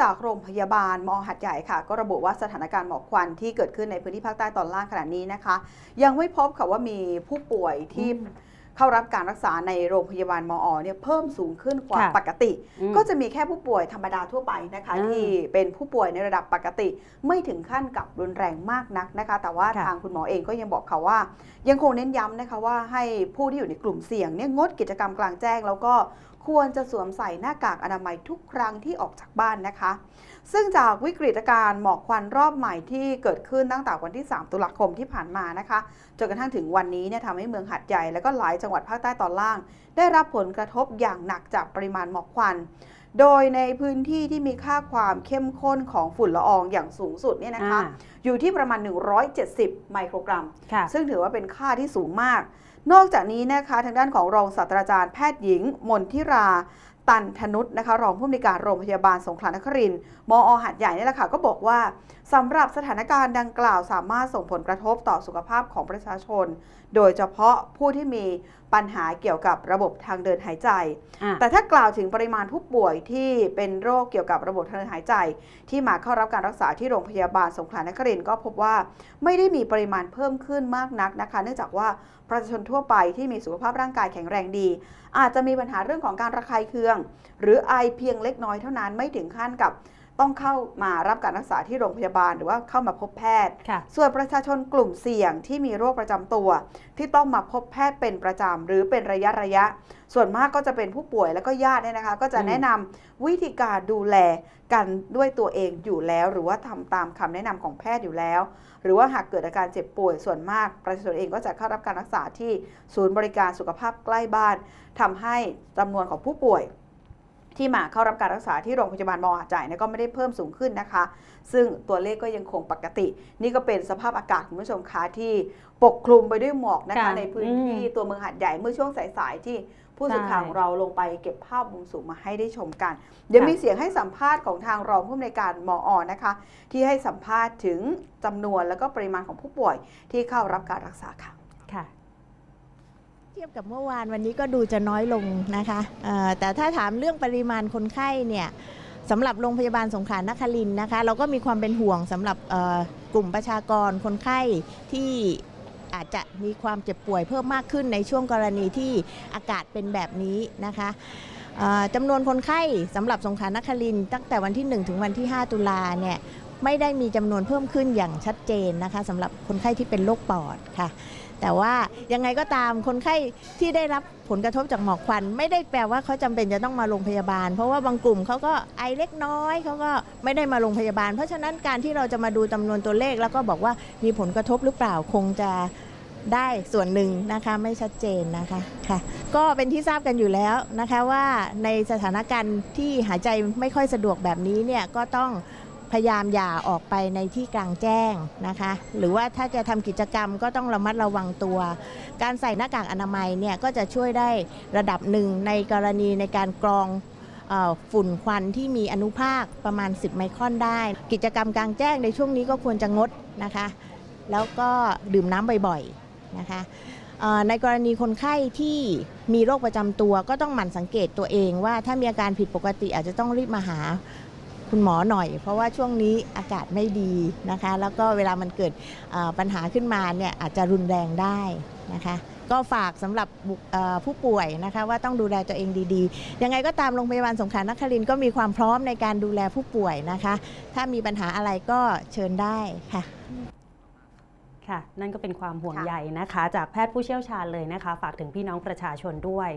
จากโรงพยาบาลมอหัดใหญ่ค่ะ ก็ระบุว่าสถานการณ์หมอกควันที่เกิดขึ้นในพื้นที่ภาคใต้ตอนล่างขณะนี้นะคะ ยังไม่พบค่ะว่ามีผู้ป่วยที่ เข้ารับการรักษาในโรงพยาบาลมอเนี่ยเพิ่มสูงขึ้นกว่าค่ะปกติอืมก็จะมีแค่ผู้ป่วยธรรมดาทั่วไปนะคะอ่าที่เป็นผู้ป่วยในระดับปกติ ไม่ถึงขั้นกับรุนแรงมากนักนะคะ แต่ว่าค่ะทางคุณหมอเองก็ยังบอกค่ะว่า ยังคงเน้นย้ำนะคะว่าให้ผู้ที่อยู่ในกลุ่มเสี่ยงเนี่ยงดกิจกรรมกลางแจ้ง แล้วก็ควรจะสวมใส่หน้ากากอนามัยทุกครั้งที่ออกจากบ้านนะคะ ซึ่งจากวิกฤตการณ์หมอกควันรอบใหม่ที่เกิดขึ้นตั้งแต่วันที่ 3 ตุลาคมที่ผ่านมานะคะจนกระทั่งถึงวันนี้เนี่ยทำให้เมืองหัดใหญ่และก็หลายจังหวัดภาคใต้ตอนล่าง ได้รับผลกระทบอย่างหนักจากปริมาณหมอกควัน โดยในพื้นที่ที่มีค่าความเข้มข้นของฝุ่นละอองอย่างสูงสุดเนี่ยนะคะอ่าอยู่ที่ประมาณ 170 ไมโครกรัมค่ะซึ่งถือว่าเป็นค่าที่สูงมากนอกจากนี้นะคะทางด้านของรองศาสตราจารย์แพทย์หญิง มนทิรา ตันธนุษนะคะรองผู้อำนวยการโรงพยาบาลสงขลานครินทร์มอหัดใหญ่นี่แหละค่ะก็บอกว่าสำหรับสถานการณ์ดังกล่าวสามารถส่งผลกระทบต่อสุขภาพของประชาชน โดยเฉพาะผู้ที่มีปัญหาเกี่ยวกับระบบทางเดินหายใจอะแต่ถ้ากล่าวถึงปริมาณผู้ป่วยที่เป็นโรคเกี่ยวกับระบบทางเดินหายใจ ที่มาเข้ารับการรักษาที่โรงพยาบาลสงขลานครินทร์ก็พบว่าไม่ได้มีปริมาณเพิ่มขึ้นมากนักนะคะ เนื่องจากว่าประชาชนทั่วไปที่มีสุขภาพร่างกายแข็งแรงดี อาจจะมีปัญหาเรื่องของการระคายเคืองหรือไอเพียงเล็กน้อยเท่านั้นไม่ถึงขั้นกับต้องเข้ามารับการรักษาที่โรงพยาบาลหรือว่าเข้ามาพบแพทย์ค่ะส่วนประชาชนกลุ่มเสี่ยงที่มีโรคประจำตัว ที่ต้องมาพบแพทย์เป็นประจำหรือเป็นระยะระยะ ส่วนมากก็จะเป็นผู้ป่วยแล้วก็ญาติเนี่ยนะคะ ก็จะอืมแนะนำวิธีการดูแลกันด้วยตัวเองอยู่แล้ว หรือว่าทำตามคำแนะนำของแพทย์อยู่แล้ว หรือว่าหากเกิดอาการเจ็บป่วยส่วนมาก ประชาชนเองก็จะเข้ารับการรักษาที่ศูนย์บริการสุขภาพใกล้บ้านทำให้จำนวนของผู้ป่วย ที่มาเข้ารับการรักษาที่โรงพยาบาลมอหาดใหญ่เนี่ยก็ไม่ได้เพิ่มสูงขึ้นนะคะ ซึ่งตัวเลขก็ยังคงปกติ นี่ก็เป็นสภาพอากาศคุณผู้ชมคะที่ปกคลุมไปด้วยหมอกนะคะค่ะในพื้นที่ตัวเมืองหาดใหญ่เมื่อช่วงสายๆที่ผู้สื่อข่าวของเราลงไปเก็บภาพมุมสูงมาให้ได้ชมกัน เดี๋ยวค่ะมีเสียงให้สัมภาษณ์ของทางรองผู้อำนวยการมออนะคะ ที่ให้สัมภาษณ์ถึงจำนวนแล้วก็ปริมาณของผู้ป่วยที่เข้ารับการรักษาค่ะค่ะเทียบกับเมื่อวานวันนี้ก็ดูจะน้อยลงนะคะแต่ถ้าถามเรื่องปริมาณคนไข้เนี่ยสำหรับโรงพยาบาลสงขลานครินนะคะ เราก็มีความเป็นห่วงสำหรับกลุ่มประชากรคนไข้ที่อาจจะมีความเจ็บป่วยเพิ่มมากขึ้นในช่วงกรณีที่อากาศเป็นแบบนี้นะคะจำนวนคนไข้สำหรับสงขลานครินตั้งแต่วันที่ 1 ถึงวันที่ 5 ตุลาเนี่ยไม่ได้มีจำนวนเพิ่มขึ้นอย่างชัดเจนนะคะสำหรับคนไข้ที่เป็นโรคปอดค่ะ แต่ว่ายังไงก็ตามคนไข้ที่ได้รับผลกระทบจากหมอกควัน ไม่ได้แปลว่าเขาจำเป็นจะต้องมาโรงพยาบาล เพราะว่าบางกลุ่มเขาก็ไอเล็กน้อยเขาก็ไม่ได้มาโรงพยาบาล เพราะฉะนั้นการที่เราจะมาดูจำนวนตัวเลข แล้วก็บอกว่ามีผลกระทบหรือเปล่าคงจะได้ส่วนหนึ่งนะคะไม่ชัดเจนนะคะค่ะก็เป็นที่ทราบกันอยู่แล้วนะคะว่าในสถานการณ์ที่หายใจไม่ค่อยสะดวกแบบนี้เนี่ยก็ต้อง พยายามอย่าออกไปในที่กลางแจ้งนะคะ หรือว่าถ้าจะทำกิจกรรมก็ต้องระมัดระวังตัว การใส่หน้ากากอนามัยเนี่ยก็จะช่วยได้ระดับหนึ่งในกรณีในการกรองฝุ่นควันที่มีอนุภาคประมาณ 10 ไมครอนได้ กิจกรรมกลางแจ้งในช่วงนี้ก็ควรจะงดนะคะ แล้วก็ดื่มน้ำบ่อยๆนะคะในกรณีคนไข้ที่มีโรคประจำตัวก็ต้องหมั่นสังเกตตัวเองว่าถ้ามีอาการผิดปกติอาจจะต้องรีบมาหา คุณหมอหน่อย เพราะว่าช่วงนี้อากาศไม่ดีนะคะ แล้วก็เวลามันเกิดปัญหาขึ้นมาเนี่ยอาจจะรุนแรงได้นะคะ ก็ฝากสำหรับผู้ป่วยนะคะ ว่าต้องดูแลตัวเองดีๆ ยังไงก็ตามโรงพยาบาลสงขลานครินก็มีความพร้อมในการดูแลผู้ป่วยนะคะ ถ้ามีปัญหาอะไรก็เชิญได้ค่ะค่ะ นั่นก็เป็นความห่วงใยนะคะ จากแพทย์ผู้เชี่ยวชาญเลยนะคะ ฝากถึงพี่น้องประชาชนด้วย